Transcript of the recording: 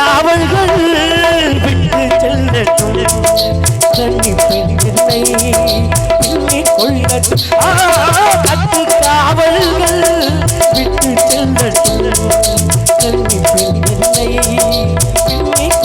அவர்கள் விட்டு செல்லட்டும். கண்டிப்பேன் என்னை எண்ணிக் கொள்ளட்டும் பத்து காவல்கள் விட்டு செல்லட்டும். கண்டிப்பேன் என்னை எண்ணிக்